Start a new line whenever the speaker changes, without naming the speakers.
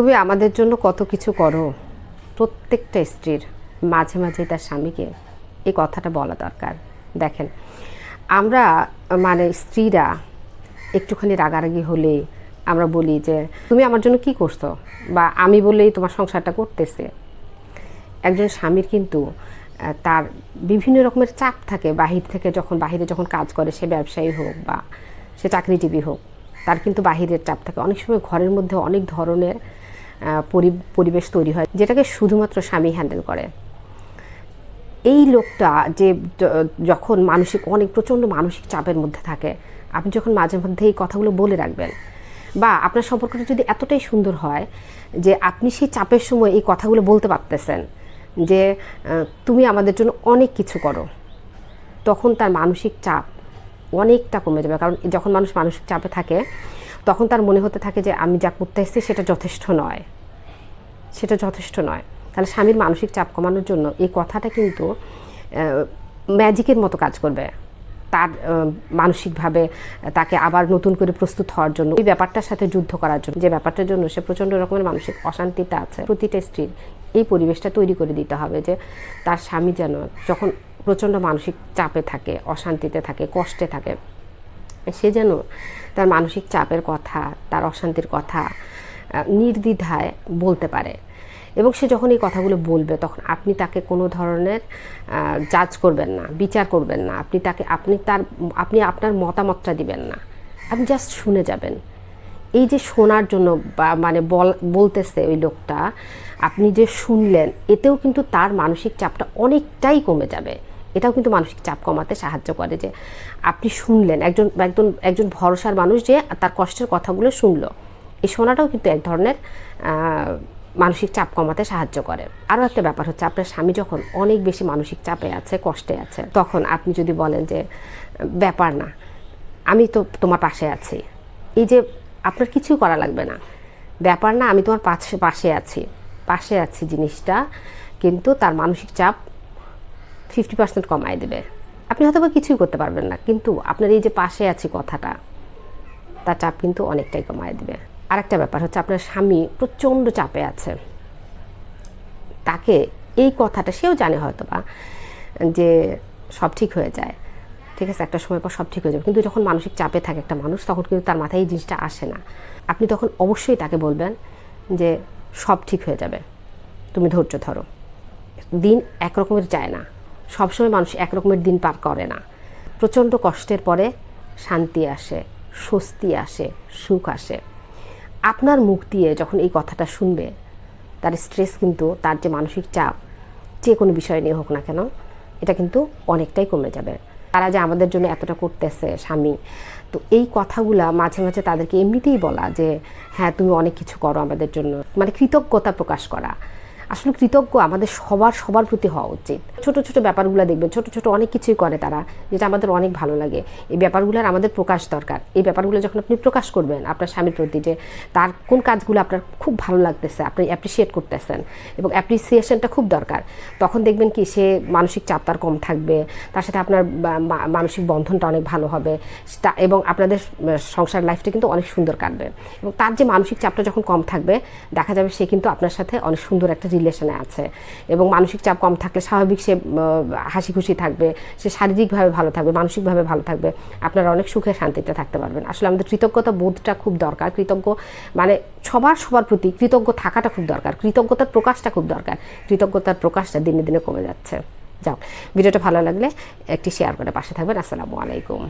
তুমি আমাদের জন্য কত কিছু করো। প্রত্যেকটা স্ত্রীর মাঝে মাঝে তার স্বামীকে এই কথাটা বলা দরকার। দেখেন, আমরা মানে স্ত্রীরা একটুখানি রাগারাগি হলে আমরা বলি যে, তুমি আমার জন্য কি করছ? বা, আমি বলেই তোমার সংসারটা করতেছে। একজন স্বামীর কিন্তু তার বিভিন্ন রকমের চাপ থাকে। বাহির থেকে যখন, বাহিরে যখন কাজ করে, সে ব্যবসায়ী হোক বা সে চাকরিজীবী হোক, তার কিন্তু বাহিরের চাপ থাকে। অনেক সময় ঘরের মধ্যে অনেক ধরনের পরিবেশ তৈরি হয়, যেটাকে শুধুমাত্র স্বামী হ্যান্ডেল করে। এই লোকটা যে যখন মানসিক, অনেক প্রচণ্ড মানসিক চাপের মধ্যে থাকে, আপনি যখন মাঝে মধ্যে এই কথাগুলো বলে রাখবেন, বা আপনার সম্পর্কটা যদি এতটাই সুন্দর হয় যে আপনি সেই চাপের সময় এই কথাগুলো বলতে পারতেছেন যে তুমি আমাদের জন্য অনেক কিছু করো, তখন তার মানসিক চাপ অনেকটা কমে যাবে। কারণ যখন মানুষ মানসিক চাপে থাকে তখন তার মনে হতে থাকে যে আমি যা করতে এসেছি সেটা যথেষ্ট নয়। সেটা যথেষ্ট নয়। তাহলে স্বামীর মানসিক চাপ কমানোর জন্য এই কথাটা কিন্তু ম্যাজিকের মতো কাজ করবে। তার মানসিকভাবে তাকে আবার নতুন করে প্রস্তুত হওয়ার জন্য। এই ব্যাপারটার সাথে যুদ্ধ করার জন্য, যে ব্যাপারটার জন্য সে প্রচণ্ড রকমের মানসিক অশান্তিতে আছে, প্রতিটা স্ত্রীর, এই পরিবেশটা তৈরি করে দিতে হবে যে তার স্বামী যেন যখন প্রচণ্ড মানসিক চাপে থাকে, অশান্তিতে থাকে, কষ্টে থাকে, সে যেন তার মানসিক চাপের কথা, তার অশান্তির কথা নির্দ্বিধায় বলতে পারে। এবং সে যখন এই কথাগুলো বলবে, তখন আপনি তাকে কোনো ধরনের জাজ করবেন না, বিচার করবেন না। আপনি তাকে, আপনি তার, আপনি আপনার মতামতটা দিবেন না। আপনি জাস্ট শুনে যাবেন। এই যে শোনার জন্য বা মানে বল, বলতেছে ওই লোকটা, আপনি যে শুনলেন, এতেও কিন্তু তার মানসিক চাপটা অনেকটাই কমে যাবে। এটাও কিন্তু মানসিক চাপ কমাতে সাহায্য করে যে আপনি শুনলেন, একজন একজন একজন ভরসার মানুষ যে তার কষ্টের কথাগুলো শুনলো। এই শোনাটাও কিন্তু এক ধরনের মানসিক চাপ কমাতে সাহায্য করে। আরও একটা ব্যাপার হচ্ছে, আপনার স্বামী যখন অনেক বেশি মানসিক চাপে আছে, কষ্টে আছে, তখন আপনি যদি বলেন যে, ব্যাপার না, আমি তো তোমার পাশে আছি। এই যে আপনার কিছুই করা লাগবে না। ব্যাপার না, আমি তোমার পাশে পাশে আছি। পাশে আছি জিনিসটা, কিন্তু তার মানসিক চাপ ফিফটি পার্সেন্ট কমায় দেবে। আপনি হয়তো কিছুই করতে পারবেন না, কিন্তু আপনার এই যে পাশে আছে কথাটা, তার চাপ কিন্তু অনেকটাই কমায় দেবে। আরেকটা ব্যাপার হচ্ছে আপনার স্বামী প্রচণ্ড চাপে আছে। তাকে এই কথাটা সেও জানে হয়তো বা যে সব ঠিক হয়ে যায়। ঠিক আছে, একটা সময় পর সব ঠিক হয়ে যাবে। কিন্তু যখন মানসিক চাপে থাকে একটা মানুষ, তখন কিন্তু তার মাথায় এই জিনিসটা আসে না। আপনি তখন অবশ্যই তাকে বলবেন যে সব ঠিক হয়ে যাবে। তুমি ধৈর্য ধরো। দিন একরকমের যায় না। সবসময় মানুষ একরকমের দিন পার করে না। প্রচণ্ড কষ্টের পরে শান্তি আসে, স্বস্তি আসে, সুখ আসে। আপনার মুখ দিয়ে যখন এই কথাটা শুনবে, তার স্ট্রেস কিন্তু, তার যে মানসিক চাপ, যে কোনো বিষয় নিয়ে হোক না কেন, এটা কিন্তু অনেকটাই কমে যাবে। তারা যে আমাদের জন্য এতটা করতেছে স্বামী, তো এই কথাগুলা মাঝে মাঝে তাদেরকে এমনিতেই বলা যে হ্যাঁ তুমি অনেক কিছু করো আমাদের জন্য। মানে কৃতজ্ঞতা প্রকাশ করা। আসলে কৃতজ্ঞ আমাদের সবার সবার প্রতি হওয়া উচিত। ছোট ছোট ব্যাপারগুলো দেখবেন, ছোট ছোট অনেক কিছুই করে তারা, যেটা আমাদের অনেক ভালো লাগে। এই ব্যাপারগুলোর আমাদের প্রকাশ দরকার। এই ব্যাপারগুলো যখন আপনি প্রকাশ করবেন আপনার স্বামীর প্রতি যে তার কোন কাজগুলো আপনার খুব ভালো লাগতেছে, আপনি অ্যাপ্রিসিয়েট করতেছেন এবং অ্যাপ্রিসিয়েশনটা খুব দরকার। তখন দেখবেন কি সে মানসিক চাপ তার কম থাকবে, তার সাথে আপনার মানসিক বন্ধনটা অনেক ভালো হবে। এবং আপনাদের সংসার লাইফটা কিন্তু অনেক সুন্দর কাটবে। এবং তার যে মানসিক চাপটা যখন কম থাকবে, দেখা যাবে সে কিন্তু আপনার সাথে অনেক সুন্দর একটা রিলেশনে আছে। এবং মানসিক চাপ কম থাকলে স্বাভাবিক সে হাসি খুশি থাকবে, সে শারীরিকভাবে ভালো থাকবে, মানসিকভাবে ভালো থাকবে, আপনারা অনেক সুখে শান্তিতে থাকতে পারবেন। আসলে আমাদের কৃতজ্ঞতা বোধটা খুব দরকার। কৃতজ্ঞ মানে সবার সবার প্রতি কৃতজ্ঞ থাকাটা খুব দরকার। কৃতজ্ঞতার প্রকাশটা খুব দরকার। কৃতজ্ঞতার প্রকাশটা দিনে দিনে কমে যাচ্ছে। যাও ভিডিওটা ভালো লাগলে একটি শেয়ার করে পাশে থাকবেন। আসসালামু আলাইকুম।